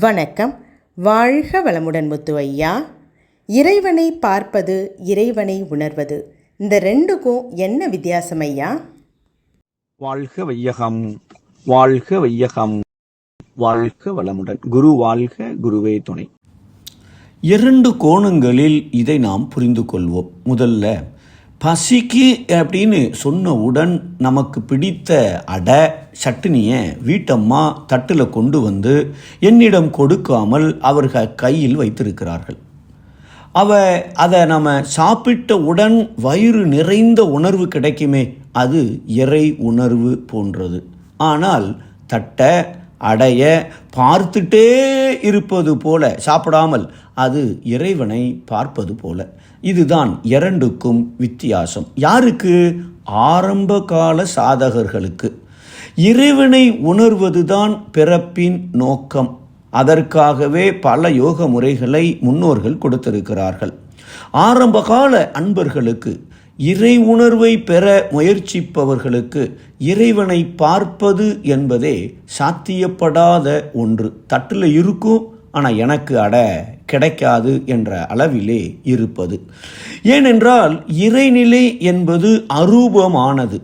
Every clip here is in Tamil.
வணக்கம். வாழ்க வளமுடன் முத்து ஐயா இறைவனை பார்ப்பது இறைவனை உணர்வது. இந்த ரெண்டுக்கும் என்ன வித்தியாசம் ஐயா? வாழ்க வையகம் வாழ்க வையகம் வாழ்க வளமுடன். குரு வாழ்க குருவே துணை. இரண்டு கோணங்களில் இதை நாம் புரிந்து கொள்வோம். முதல்ல பசிக்கு அப்படின்னு சொன்னவுடன் நமக்கு பிடித்த அடை சட்னியை வீட்டம்மா தட்டில் கொண்டு வந்து என்னிடம் கொடுக்காமல் அவர்கள் கையில் வைத்திருக்கிறார்கள். அவ அதை நம்ம சாப்பிட்டவுடன் வயிறு நிறைந்த உணர்வு கிடைக்குமே அது இறை உணர்வு போன்றது. ஆனால் தட்டை அடைய பார்த்துட்டே இருப்பது போல சாப்பிடாமல் அது இறைவனை பார்ப்பது போல. இதுதான் இரண்டுக்கும் வித்தியாசம். யாருக்கு? ஆரம்ப கால சாதகர்களுக்கு. இறைவனை உணர்வதுதான் பிறப்பின் நோக்கம். அதற்காகவே பல யோக முறைகளை முன்னோர்கள் கொடுத்திருக்கிறார்கள். ஆரம்பகால அன்பர்களுக்கு இறை உணர்வை பெற முயற்சிப்பவர்களுக்கு இறைவனை பார்ப்பது என்பதே சாத்தியப்படாத ஒன்று. தட்டில் இருக்கும் ஆனால் எனக்கு அட கிடைக்காது என்ற அளவிலே இருப்பது. ஏனென்றால் இறைநிலை என்பது அரூபமானது.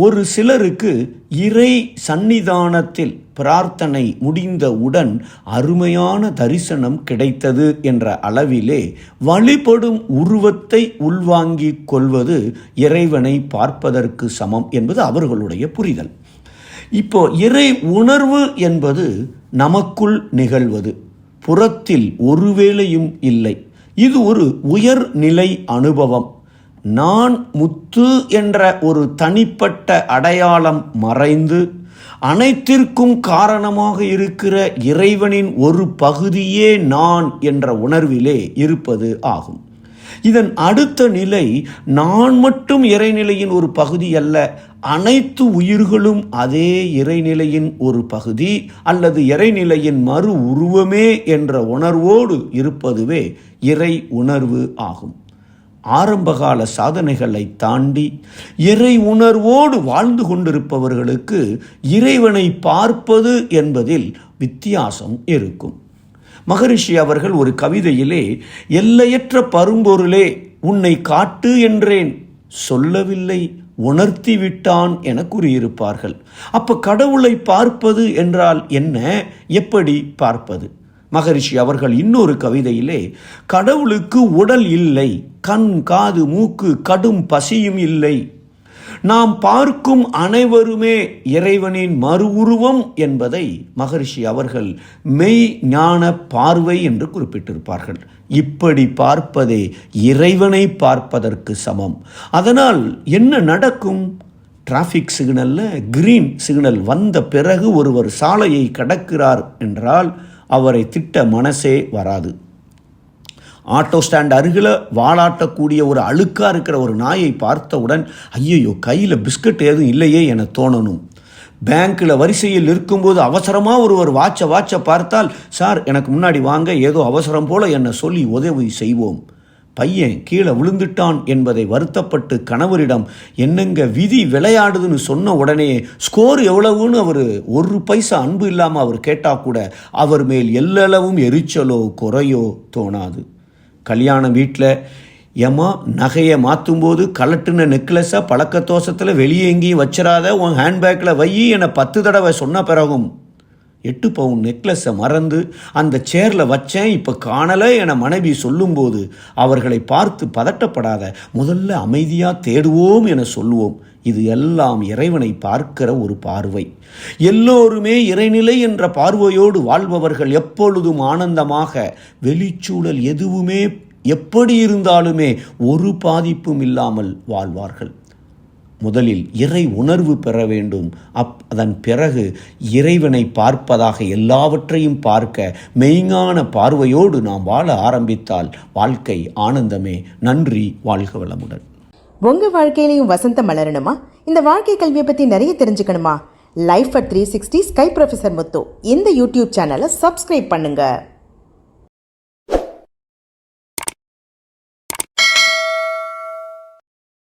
ஒரு சிலருக்கு இறை சந்நிதானத்தில் பிரார்த்தனை முடிந்தவுடன் அருமையான தரிசனம் கிடைத்தது என்ற அளவிலே வழிபடும் உருவத்தை உள்வாங்கிக் கொள்வது இறைவனை பார்ப்பதற்கு சமம் என்பது அவர்களுடைய புரிதல். இப்போ இறை உணர்வு என்பது நமக்குள் நிகழ்வது. புறத்தில் ஒருவேளையும் இல்லை. இது ஒரு உயர்நிலை அனுபவம். நான் முத்து என்ற ஒரு தனிப்பட்ட அடையாளம் மறைந்து அனைத்திற்கும் காரணமாக இருக்கிற இறைவனின் ஒரு பகுதியே நான் என்ற உணர்விலே இருப்பது ஆகும். இதன் அடுத்த நிலை நான் மட்டும் இறைநிலையின் ஒரு பகுதி அல்ல அனைத்து உயிர்களும் அதே இறைநிலையின் ஒரு பகுதி அல்லது இறைநிலையின் மறு உருவமே என்ற உணர்வோடு இருப்பதுவே இறை உணர்வு ஆகும். ஆரம்பகால சாதனைகளை தாண்டி இறை உணர்வோடு வாழ்ந்து கொண்டிருப்பவர்களுக்கு இறைவனை பார்ப்பது என்பதில் வித்தியாசம் இருக்கும். மகரிஷி அவர்கள் ஒரு கவிதையிலே எல்லையற்ற பரும்பொருளே உன்னை காட்டு என்றேன். சொல்லவில்லை உணர்த்தி விட்டான் என கூறியிருப்பார்கள். அப்ப கடவுளை பார்ப்பது என்றால் என்ன? எப்படி பார்ப்பது? மகரிஷி அவர்கள் இன்னொரு கவிதையிலே கடவுளுக்கு உடல் இல்லை கண் காது மூக்கு கடும் பசியும் இல்லை. நாம் பார்க்கும் அனைவருமே இறைவனின் மறு உருவம் என்பதை மகரிஷி அவர்கள் மெய் ஞான பார்வை என்று குறிப்பிட்டிருப்பார்கள். இப்படி பார்ப்பதே இறைவனை பார்ப்பதற்கு சமம். அதனால் என்ன நடக்கும்? டிராஃபிக் சிக்னலில் கிரீன் சிக்னல் வந்த பிறகு ஒருவர் சாலையை கடக்கிறார் என்றால் அவரை திட்ட மனசே வராது. ஆட்டோ ஸ்டாண்ட் அருகில் வாளாட்டக்கூடிய ஒரு அழுக்காக இருக்கிற ஒரு நாயை பார்த்தவுடன் ஐயையோ கையில் பிஸ்கட் எதுவும் இல்லையே என தோணணும். பேங்க்கில் வரிசையில் இருக்கும்போது அவசரமாக ஒருவர் வாட்சை வாட்சை பார்த்தால் சார் எனக்கு முன்னாடி வாங்க ஏதோ அவசரம் போல் என்னை சொல்லி உதவி செய்வோம். பையன் கீழே விழுந்துட்டான் என்பதை வருத்தப்பட்டு கணவரிடம் என்னங்க விதி விளையாடுதுன்னு சொன்ன உடனே ஸ்கோர் எவ்வளவுன்னு அவர் ஒரு பைசா அன்பு இல்லாமல் அவர் கேட்டால் கூட அவர் மேல் எல்லளவும் எரிச்சலோ குறையோ தோணாது. கல்யாண வீட்டில் ஏம்மா நகையை மாற்றும்போது கலட்டுன நெக்லஸை பழக்க தோசத்தில் வெளியே எங்கேயும் வச்சிடாத உன் ஹேண்ட்பேக்கில் வை என்னை பத்து தடவை சொன்ன பிறகும் எட்டு பவுன் நெக்லஸை மறந்து அந்த சேரில் வச்சேன் இப்போ காணலை என மனைவி சொல்லும்போது அவர்களை பார்த்து பதட்டப்படாத முதல்ல அமைதியாக தேடுவோம் என சொல்லுவோம். இது எல்லாம் இறைவனை பார்க்கிற ஒரு பார்வை. எல்லோருமே இறைநிலை என்ற பார்வையோடு வாழ்பவர்கள் எப்பொழுதும் ஆனந்தமாக வெளிச்சூழல் எதுவுமே எப்படி இருந்தாலுமே ஒரு பாதிப்பும் இல்லாமல் வாழ்வார்கள். முதலில் இறை உணர்வு பெற வேண்டும். அப் அதன் பிறகு இறைவனை பார்ப்பதாக எல்லாவற்றையும் பார்க்க மெய்ஞான பார்வையோடு நாம் வாழ ஆரம்பித்தால் வாழ்க்கை ஆனந்தமே. நன்றி வாழ்க வளமுடன். உங்கள் வாழ்க்கையிலையும் வசந்தம் மலரணுமா? இந்த வாழ்க்கை கல்வியை பற்றி நிறைய தெரிஞ்சுக்கணுமா? Life at three sixty sky professor Muthu. இந்த யூடியூப் சேனலை சப்ஸ்கிரைப் பண்ணுங்கள்